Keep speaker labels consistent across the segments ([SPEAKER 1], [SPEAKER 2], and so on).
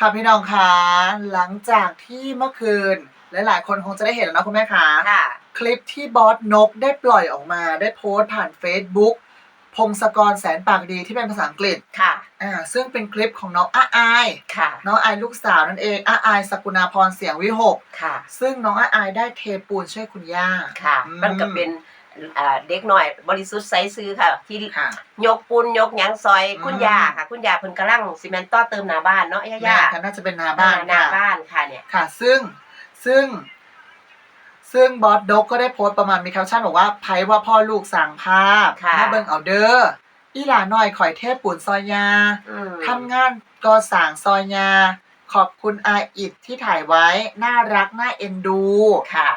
[SPEAKER 1] ค่ะพี่น้องคะหลังจากที่เมื่อคืนหลายๆ คนคงจะได้เห็นแล้วนะคุณแม่คะ
[SPEAKER 2] ค่ะ
[SPEAKER 1] คลิปที่บอสนกได้ปล่อยออกมา ได้โพสต์ผ่าน Facebook พงศกรแสนปากดีที่เป็นภาษาอังกฤษ
[SPEAKER 2] ค่ะ
[SPEAKER 1] อ่าซึ่งเป็นคลิปของน้องอาอาย
[SPEAKER 2] ค่ะ
[SPEAKER 1] น้องอายลูกสาวนั่นเองอาอายสกุณาพรเสียงวิหก
[SPEAKER 2] ค่ะ
[SPEAKER 1] ซึ่งน้องอาอายได้เทปูนช่วยคุณย่า
[SPEAKER 2] ค่ะ
[SPEAKER 1] อืม
[SPEAKER 2] มันก็เป็น อ่าเด็กหน่อย บริสุทธิ์ใสซื้อค่ะ ที่
[SPEAKER 1] ค่ะ
[SPEAKER 2] ยกปูนยกหยังซอย
[SPEAKER 1] อืม
[SPEAKER 2] คุณยาค่ะ คุณยาเพิ่นกำลังซีเมนต์ต่อเติมหน้าบ้านเนาะย่า
[SPEAKER 1] แม่
[SPEAKER 2] ย่า
[SPEAKER 1] ค่ะน่าจะเป็นนาบ้าน
[SPEAKER 2] หน้า
[SPEAKER 1] ค่ะ
[SPEAKER 2] บ้านค่ะเนี่ย
[SPEAKER 1] ค่ะ ซึ่งซึ่ง ซึ่งบอสดกก็ได้โพสต์ประมาณมีแคปชั่นบอกว่าไพว่าพ่อลูกสั่งภาพ
[SPEAKER 2] ค่ะ
[SPEAKER 1] มาเบิ่งเอาเด้ออีหลาน้อยข่อยเทพปูนซอยยา
[SPEAKER 2] อืม
[SPEAKER 1] ทำงานก็สั่งซอยยา ขอบคุณอาอิดที่ถ่ายไว้ น่ารัก น่าเอ็นดู
[SPEAKER 2] ค่ะ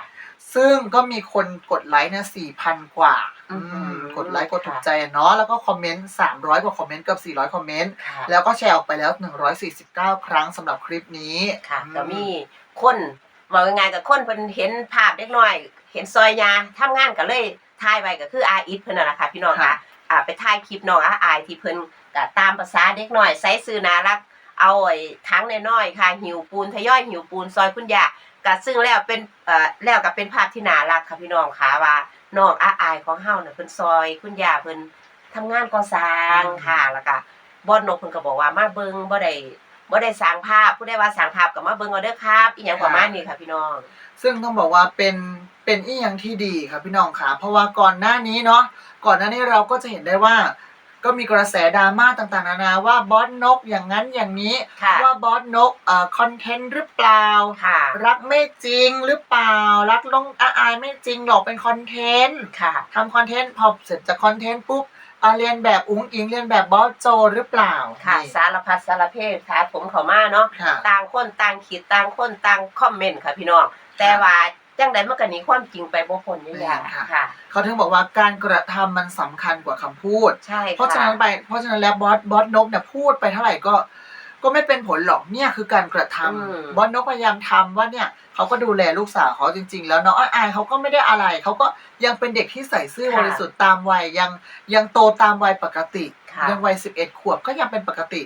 [SPEAKER 1] ซึ่งก็มีคนกดไลค์เนี่ยสี่พันกว่า
[SPEAKER 2] อืม
[SPEAKER 1] อืมกดไลค์กดถูกใจอะเนาะแล้วก็คอมเมนต์สามร้อยกว่าคอมเมนต์เกือบสี่ร้อยคอมเมนต์
[SPEAKER 2] ค่ะ
[SPEAKER 1] แล้วก็แชร์ออกไปแล้วหนึ่งร้อยสี่สิบเก้าครั้งสำหรับคลิปนี้
[SPEAKER 2] ค่ะ
[SPEAKER 1] อื
[SPEAKER 2] ก็มีคนบอกยังไงกับคนเพิ่นเห็นภาพเด็กน้อย เห็นซอยยาทำงานก็เลยถ่ายไว้ก็คืออาอิทเพิ่นน่ะล่ะค่ะพี่น้องค่ะอ่าไปถ่ายคลิปน้องอาอายที่เพิ่นก็ตามภาษาเด็กน้อยใส่ซื้อน่ารัก เอาไอ้ทั้งน้อยๆค่ะหิวปูนทยอยหิวปูนซอยคุณยาก็ซึ่งแล้วเป็นเอ่อแล้วก็เป็นภาพที่น่ารักค่ะพี่น้องค่ะว่าน้องอาอายของเฮาน่ะเพิ่นซอย คุณยาเพิ่นทำงานก่อสร้างค่ะแล้วก็บอนนกเพิ่นก็บอกว่ามาเบิ่งบ่ได้บ่ได้สร้างภาพผู้ใดว่าสร้างภาพก็มาเบิ่งเอาเด้อครับอีหยังประมาณนี้ค่ะพี่น้อง
[SPEAKER 1] ซึ่งต้องบอกว่าเป็นเป็นอีหยังที่ดีครับพี่น้องค่ะ เพราะว่าก่อนหน้านี้เนาะก่อนหน้านี้เราก็จะเห็นได้ว่า ก็มีกระแสดราม่าต่างๆนานาว่าบอสนกอย่างนั้นอย่างนี้
[SPEAKER 2] ค่ะ
[SPEAKER 1] ว่าบอสนกเอ่อคอนเทนต์หรือเปล่า
[SPEAKER 2] ค่ะ
[SPEAKER 1] รักไม่จริงหรือเปล่า รักลงอาอายไม่จริงหรอกเป็นคอนเทนต์
[SPEAKER 2] ค่ะ
[SPEAKER 1] ทำคอนเทนต์พอเสร็จจากคอนเทนต์ปุ๊บอ่าเรียนแบบอุ้งอิงเรียนแบบบอสโจหรือเปล่า
[SPEAKER 2] ค่ะ
[SPEAKER 1] นี่
[SPEAKER 2] สารพัดสารเพศค่ะผมเข้ามาเนาะ
[SPEAKER 1] ค่ะ
[SPEAKER 2] ต่างคนต่างขีดต่างคนต่างคอมเมนต์ค่ะพี่น้อง แต่ว่า จังใดมันก็หนีความจริงไปบ่พ้นอย่าง
[SPEAKER 1] แม่นค่ะ
[SPEAKER 2] ค่ะ
[SPEAKER 1] เขาถึงบอกว่าการกระทำมันสำคัญกว่าคำพูด
[SPEAKER 2] ใช่
[SPEAKER 1] เพราะฉะนั้นไปเพราะฉะนั้นแล้วบอสบอสนกเนี่ยพูดไปเท่าไหร่ก็ ก็ไม่เป็นผลหรอกเนี่ยคือการกระทำบอสนกพยายามทำว่าเนี่ยเขาก็ดูแลลูกสาวเขาจริง ๆ แล้วน้องอายเขาก็ไม่ได้อะไรเขาก็ยังเป็นเด็กที่ใส่ซื่อบริสุทธิ์ตามวัยยังยังโตตามวัยปกติ
[SPEAKER 2] ค่ะ
[SPEAKER 1] ยังวัยสิบเอ็ดขวบก็ยังเป็นปกติ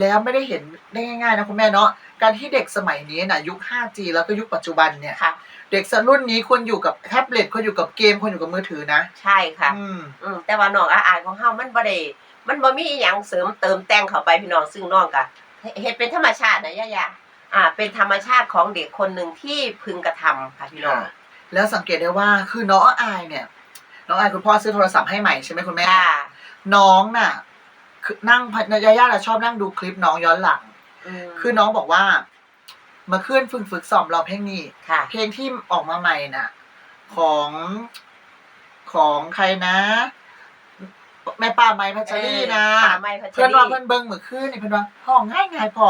[SPEAKER 1] แล้วไม่ได้เห็นได้ง่ายๆนะคุณแม่เนาะการที่เด็กสมัยนี้นะยุค 5G แล้วก็ยุคปัจจุบันเนี่ย
[SPEAKER 2] ค่ะ
[SPEAKER 1] เด็กสรุ่นนี้ควรอยู่กับแท็บเล็ตควรอยู่กับเกมควรอยู่กับมือถือนะ
[SPEAKER 2] ใช่ค่ะ
[SPEAKER 1] อืม
[SPEAKER 2] อืมแต่ว่าน้องอาอายของเฮามันบ่ได้มันบ่มีอหยังเสริมเติมแต่งเข้าไปพี่น้องซึ่งน้องก็เฮ็ดเป็นธรรมชาตินะย่าๆอ่า เป็นธรรมชาติของเด็กคนหนึ่งที่พึงกระทำค่ะพี่น้อง
[SPEAKER 1] แล้วสังเกตได้ว่าคือน้องอายเนี่ย น้องอายคุณพ่อซื้อโทรศัพท์ให้ใหม่ใช่ไหมคุณแม่
[SPEAKER 2] ค่ะ
[SPEAKER 1] น้องน่ะ คือนั่งยาย่าน่ะชอบนั่งดูคลิปน้องย้อนหลัง
[SPEAKER 2] ม
[SPEAKER 1] คือน้องบอกว่า มาขึ้นฝึกฝึกซ้อมร้องเพลงนี้
[SPEAKER 2] ค่ะ
[SPEAKER 1] เพลงที่ออกมาใหม่น่ะ ของของใครนะ แม่ป้าไม้พัชรีนะ
[SPEAKER 2] ป่าไม้พัชรี
[SPEAKER 1] เพื่อนว่าเพื่อนเบิ้งเหมือนขึ้นนี่เพื่อนว่าห้องง่ายง่ายๆพอ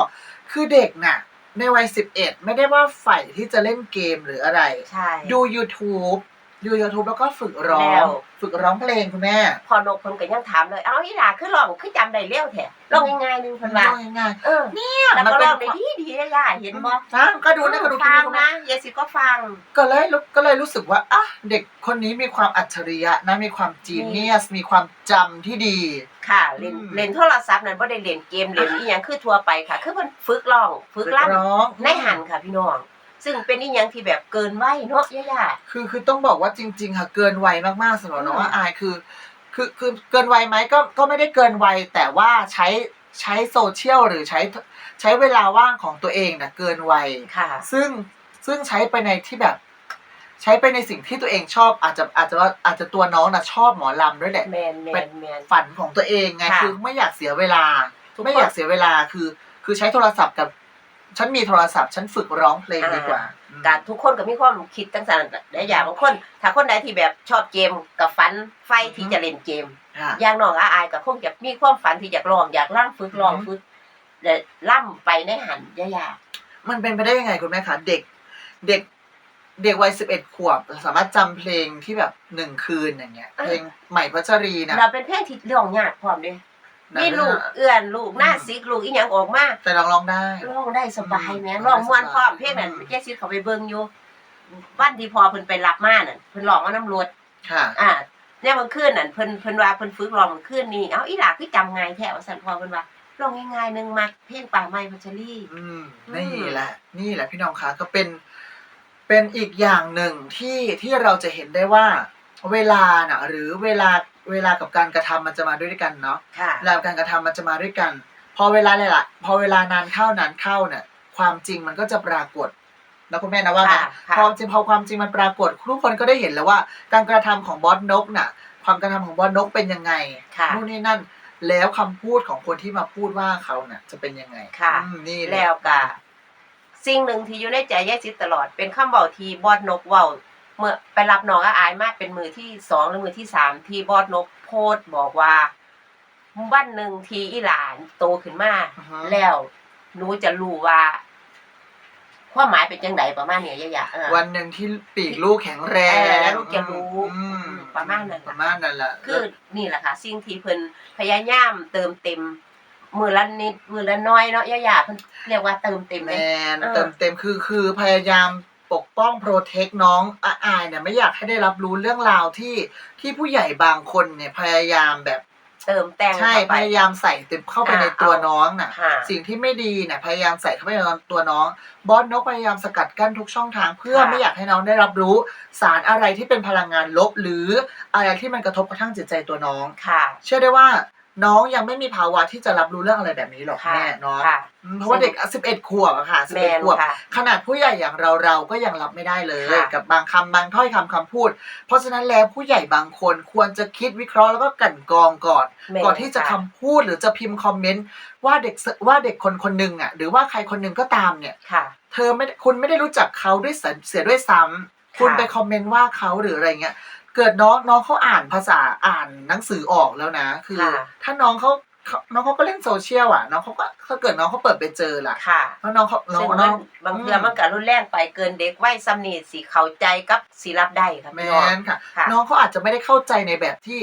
[SPEAKER 1] คือเด็กน่ะ ในวัยสิบเอ็ดไม่ได้ว่าใฝ่ที่จะเล่นเกมหรืออะไร
[SPEAKER 2] ใช่
[SPEAKER 1] ดู YouTube ดู YouTube แล้วก็ฝึกร้อ
[SPEAKER 2] แล้
[SPEAKER 1] ง
[SPEAKER 2] ว
[SPEAKER 1] ฝึกร้องเพลงคุณแม่
[SPEAKER 2] พอนกเพิ่นก็ยังถามเลย เอาอีหล่าคือร้องคือจำได้เร็วแท้ร้องง่ายๆนึงเพิ่นว่า
[SPEAKER 1] ร้องง่าย
[SPEAKER 2] เออ
[SPEAKER 1] ๆเนี่ย
[SPEAKER 2] แล้ว
[SPEAKER 1] มัน
[SPEAKER 2] ก็
[SPEAKER 1] เป็
[SPEAKER 2] ร้
[SPEAKER 1] น
[SPEAKER 2] องได้ดีดีๆย่าๆเห็นบ่
[SPEAKER 1] ฟังก็ดูนะก็ดูคลิป
[SPEAKER 2] ฟั
[SPEAKER 1] นี้
[SPEAKER 2] ง
[SPEAKER 1] คุณแม่
[SPEAKER 2] นะเยสิก็ฟัง
[SPEAKER 1] ก็เลยรู้ก็เลยรู้สึกว่าอะเด็กคนนี้มีความอัจฉริยะนะมีความจีเนียส มีความจำที่ดี
[SPEAKER 2] ค่ะ เล่น
[SPEAKER 1] อืม
[SPEAKER 2] เล่นโทรศัพท์นั้นบ่ได้เล่นเกมเล่นอีหยังคือทั่วไปค่ะ คือเพิ่นฝึกร้องฝึกล่ำ
[SPEAKER 1] ร้อง
[SPEAKER 2] ในหันค่ะพี่น้อง ซึ่งเป็นอีหยังที่แบบเกินวัยเนาะย่า
[SPEAKER 1] คือคือต้องบอกว่าจริง ๆ ค่ะ เกินวัยมากๆสำหรับน้อง
[SPEAKER 2] อืม
[SPEAKER 1] ว่าอายคือ คือคือเกินวัยไหมก็ก็ไม่ได้เกินวัยแต่ว่าใช้ใช้โซเชียลหรือใช้ใช้เวลาว่างของตัวเองนะเกินวัย
[SPEAKER 2] ๆค่ะ
[SPEAKER 1] ซึ่งซึ่งใช้ไปในที่แบบ ใช้ไปในสิ่งที่ตัวเองชอบอาจจะอาจจะว่าอาจจะตัวน้องนะชอบหมอลำด้วยแหละ
[SPEAKER 2] แมนแมนแมน
[SPEAKER 1] ฝันของตัวเองไง
[SPEAKER 2] ค่ะ
[SPEAKER 1] คือไม่อยากเสียเวลา
[SPEAKER 2] ทุกคน
[SPEAKER 1] ไม่อยากเสียเวลาคือ คือใช้โทรศัพท์กับ ฉันมีโทรศัพท์ ฉันฝึกร้องเพลงดีกว่า
[SPEAKER 2] การทุกคนก็มีความคิดตั้งแต่ได้อย่างบางคน ถ้าคนใดที่แบบชอบเกมกับฝันไฟที่จะเล่นเกม
[SPEAKER 1] ค่ะ
[SPEAKER 2] อย่างน้องอาอายก็คงจะมีความฝันที่อยากลองอยากล่างฝึกลอง
[SPEAKER 1] อือฮึ
[SPEAKER 2] ฝึกและล่ำไปในหันย่า
[SPEAKER 1] มันเป็นไปได้ยังไงคุณแม่คะเด็กเด็กเด็กวัยสิบเอ็ดขวบ สามารถจำเพลงที่แบบหนึ่งคืนอย่างเงี้ยเพลงใหม่พัชรี
[SPEAKER 2] ๆ
[SPEAKER 1] นะ
[SPEAKER 2] เราเป็นเพลงที่เรื่องยากพร้อมเด้ มีลูกเอื้อนลูกหน้าซิกลูกอีหยังออกมา
[SPEAKER 1] แต่ร้องร้องได้
[SPEAKER 2] ร้องได้สบายแหม่
[SPEAKER 1] อืม
[SPEAKER 2] ร้องม่วนพร้อม
[SPEAKER 1] สบาย
[SPEAKER 2] เพลงนั้น
[SPEAKER 1] อืม
[SPEAKER 2] แจ๊ซิดเขาไปเบิ่งอยู่วันที่พอเพิ่นไปรับมานั่นเพิ่นร้องมาน้ำรวด
[SPEAKER 1] ค่ะ
[SPEAKER 2] อ่าเนี่ยมันคืนนั่นเพิ่นเพิ่นว่าเพิ่นฝึกร้องมันคืนนี่เอ้าอีหลาคือจำไงายแท้ว่าซั่นพอเพิ่นว่าลองง่ายๆหนึงมักเพลงป่าไม้พัชรี
[SPEAKER 1] อืม
[SPEAKER 2] อืม
[SPEAKER 1] นี่แหละ นี่แหละพี่น้องคะก็เป็นเป็นอีกอย่างหนึ่งที่ที่เราจะเห็นได้ว่า เวลาน่ะหรือเวลาเวลากับการกระทำมันจะมาด้วยกันเนาะ
[SPEAKER 2] ค่ะ
[SPEAKER 1] เวลากับการกระทำมันจะมาด้วยกัน พอเวลาเลยล่ะพอเวลานานเข้านานเข้าเนี่ยความจริงมันก็จะปรากฏนะคุณแม่นะว่าไง
[SPEAKER 2] ค่ะค่ะ
[SPEAKER 1] พอจริงพอความจริงมันปรากฏทุกคนก็ได้เห็นแล้วว่า การกระทำของบอสนกน่ะ ความกระทำของบอสนกเป็นยังไง
[SPEAKER 2] ค่ะ
[SPEAKER 1] นู่นนี่นั่น แล้วคำพูดของคนที่มาพูดว่าเขาน่ะ จะเป็นยังไง
[SPEAKER 2] ค่ะ
[SPEAKER 1] อืมนี่หะ
[SPEAKER 2] แล้วก็สิ่งหนึ่งที่อยู่ในใจยายจิตตลอด เป็นคำเว้าที่บอดนกเว้า เมื่อไปรับน้องอาอายมาเป็นมือที่สองหรือมือที่สามที่บอดนกโพสต์บอกว่าวันหนึ่งที่อีหลานโตขึ้นมา
[SPEAKER 1] อือฮึ
[SPEAKER 2] แล้วหนูจะรู้ว่าความหมายเป็นจังไดประมาณเนี้ยยายๆเออ
[SPEAKER 1] วันหนึ่งที่ปีกลูกแข็งแรง
[SPEAKER 2] เออแล้วลูกจะรู้
[SPEAKER 1] อืม
[SPEAKER 2] ประมาณนั้น
[SPEAKER 1] ประมาณนั้นแหละ
[SPEAKER 2] คือนี่แหละค่ะสิ่งที่เพิ่นพยายามเติมเต็มมือละนิดมือละน้อยเนาะยายๆเพิ่นเรียกว่าเติมเต็ม
[SPEAKER 1] แม
[SPEAKER 2] เลย
[SPEAKER 1] น
[SPEAKER 2] เออ
[SPEAKER 1] เติมเต็มคือคือพยายาม ปกป้องโปรเทคน้องอาอายเนี่ยไม่อยากให้ได้รับรู้เรื่องราวที่ที่ผู้ใหญ่บางคนเนี่ยพยายามแบบ
[SPEAKER 2] เติมแต่ง
[SPEAKER 1] ใช่
[SPEAKER 2] เข้า
[SPEAKER 1] พ
[SPEAKER 2] ไป
[SPEAKER 1] ยายามใส่เต็มเข้าไป
[SPEAKER 2] อ่า
[SPEAKER 1] ในตัว
[SPEAKER 2] เอา
[SPEAKER 1] น้องน่ะ
[SPEAKER 2] ค่ะ
[SPEAKER 1] สิ่งที่ไม่ดีเนี่ยพยายามใส่เข้าไปในตัวน้อง บอสนกพยายามสกัดกั้นทุกช่องทาง เพื่อ
[SPEAKER 2] ค่ะ
[SPEAKER 1] ไม่อยากให้น้องได้รับรู้ สารอะไรที่เป็นพลังงานลบหรืออะไรที่มันกระทบกระทั่งจิตใจตัวน้อง
[SPEAKER 2] ค่ะ
[SPEAKER 1] เชื่อได้ว่า น้องยังไม่มีภาวะที่จะรับรู้เรื่องอะไรแบบนี้หรอก
[SPEAKER 2] ค่ะ
[SPEAKER 1] แม่เนาะ
[SPEAKER 2] ค่ะ
[SPEAKER 1] อืมเพราะว่าเด็กสิบเอ็ดขวบอะค่ะสิบ
[SPEAKER 2] แม
[SPEAKER 1] เอ็ด
[SPEAKER 2] น
[SPEAKER 1] ขวบ
[SPEAKER 2] ค่ะ
[SPEAKER 1] ขนาดผู้ใหญ่อย่างเราเราก็ยังรับไม่ได้เลย
[SPEAKER 2] ค่ะ
[SPEAKER 1] กับบางคำบางถ้อยคำคำพูด เพราะฉะนั้นแล้วผู้ใหญ่บางคนควรจะคิดวิเคราะห์แล้วก็กลั่นกรองก่อน
[SPEAKER 2] แม่
[SPEAKER 1] ก่อนที่จะคำพูดหรือจะพิมพ์คอมเมนต์ว่าเด็กสว่าเด็กคนคนหนึ่งอะหรือว่าใครคนหนึ่งก็ตามเนี่ย
[SPEAKER 2] ค่ะ
[SPEAKER 1] เธอไม่ได้คุณไม่ได้รู้จักเขาด้วยสันเสียด้วยซ้ำคุณ
[SPEAKER 2] ค่ะ
[SPEAKER 1] ไปคอมเมนต์ว่าเขาหรืออะไรเงี้ย เกิดน้องน้องเขาอ่านภาษาอ่านหนังสือออกแล้วนะ คือ
[SPEAKER 2] ค่ะ
[SPEAKER 1] ถ้าน้องเขาเขาน้องเขาก็เล่นโซเชียลอะ น้องเขาก็ถ้าเกิดน้องเขาเปิดไปเจอล่ะ
[SPEAKER 2] ค่ะ
[SPEAKER 1] แล้วน้องเขาน้อง
[SPEAKER 2] ซึ่ง
[SPEAKER 1] น้
[SPEAKER 2] มั
[SPEAKER 1] อนง
[SPEAKER 2] บางเทื่อมันก็รุนแรงไปเกินเด็กวัยซ้ำนี่สิเข้าใจกับสิรับได้ค่ะ
[SPEAKER 1] แม
[SPEAKER 2] พี่น้อง
[SPEAKER 1] นค่ะ
[SPEAKER 2] ค่ะ
[SPEAKER 1] น้องเขาอาจจะไม่ได้เข้าใจในแบบที่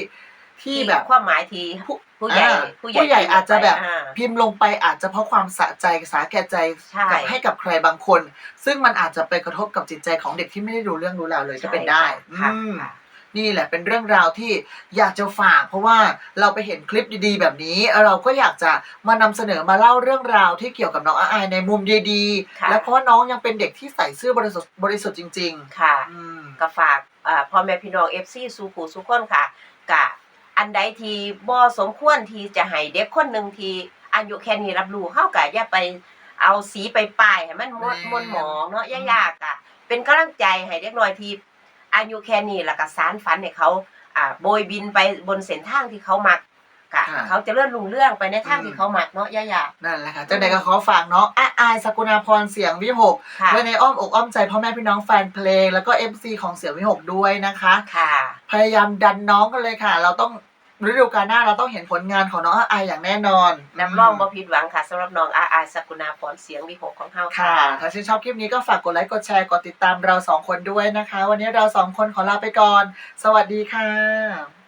[SPEAKER 1] ที่แบบ
[SPEAKER 2] ความหมายที่
[SPEAKER 1] ผู้
[SPEAKER 2] ผู้ใหญ่
[SPEAKER 1] อ่าผู้ใหญ่อาจจะแบบ
[SPEAKER 2] อ่า
[SPEAKER 1] พิมพ์ลงไปอาจจะเพราะความสะใจสาแก่ใจ
[SPEAKER 2] ใช่
[SPEAKER 1] กับให้กับใครบางคน ซึ่งมันอาจจะไปกระทบกับจิตใจของเด็กที่ไม่ได้รู้เรื่องรู้ราวเลยก็เป็นได้
[SPEAKER 2] ค่ะ
[SPEAKER 1] อืม
[SPEAKER 2] ค่ะ
[SPEAKER 1] นี่แหละเป็นเรื่องราวที่อยากจะฝาก เพราะว่าเราไปเห็นคลิปดีๆ แบบนี้ เราก็อยากจะมานำเสนอมาเล่าเรื่องราวที่เกี่ยวกับน้องอาอายในมุมดี
[SPEAKER 2] ค่ะ
[SPEAKER 1] ๆและเพราะว่าน้องยังเป็นเด็กที่ใส่ซื่อบริสุทธิ์บริสุทธิ์จริง
[SPEAKER 2] ค่ะ
[SPEAKER 1] ๆอืม
[SPEAKER 2] ก็ฝากอ่าพ่อแม่พี่น้อง FC สู่ผู้สู่คนค่ะกะอันใดที่บ่สมควรที่จะให้เด็กคนหนึ่งที่อายุแค่นี้รับรู้เฮาก็อย่าไปเอาสีไปป้ายให้มันมวน
[SPEAKER 1] แม่น
[SPEAKER 2] มวนหมองเนาะอย่ายากอะเป็นกำลังใจให้เด็กน้อยที่ อายุแค่นี้แล้วก็สารฝันให้เขาอ่าโบยบินไปบนเส้นทางที่เขามักกะ
[SPEAKER 1] ค่ะ
[SPEAKER 2] เขาจะเลื่อนลุงเรื่องไปในทาง
[SPEAKER 1] อืม
[SPEAKER 2] ที่เขามักเนาะอย่ายาก
[SPEAKER 1] นั่นแหละค่ะเจ้าใดก็ขอฝากน้องอาอายสกุณาพรเสียงวิหก
[SPEAKER 2] ค่ะ
[SPEAKER 1] ไว้ในอ้อมอกอ้อมใจพ่อแม่พี่น้องแฟนเพลง แล้วก็ MC ของเสียงวิหกด้วยนะคะ
[SPEAKER 2] ค่ะ
[SPEAKER 1] พยายามดันน้องกันเลยค่ะ เราต้อง ฤดูกาลหน้าเราต้องเห็นผลงานของน้องอาอายอย่างแน่นอน
[SPEAKER 2] นับรองบ่ผิดหวังค่ะสำหรับน้องอาอาสกุณาพรเสียงวิหกของเฮา
[SPEAKER 1] ค่ะ ถ้าชื่นชอบคลิปนี้ก็ฝากกดไลค์กดแชร์กดติดตามเราสองคนด้วยนะคะ วันนี้เราสองคนขอลาไปก่อน สวัสดีค่ะ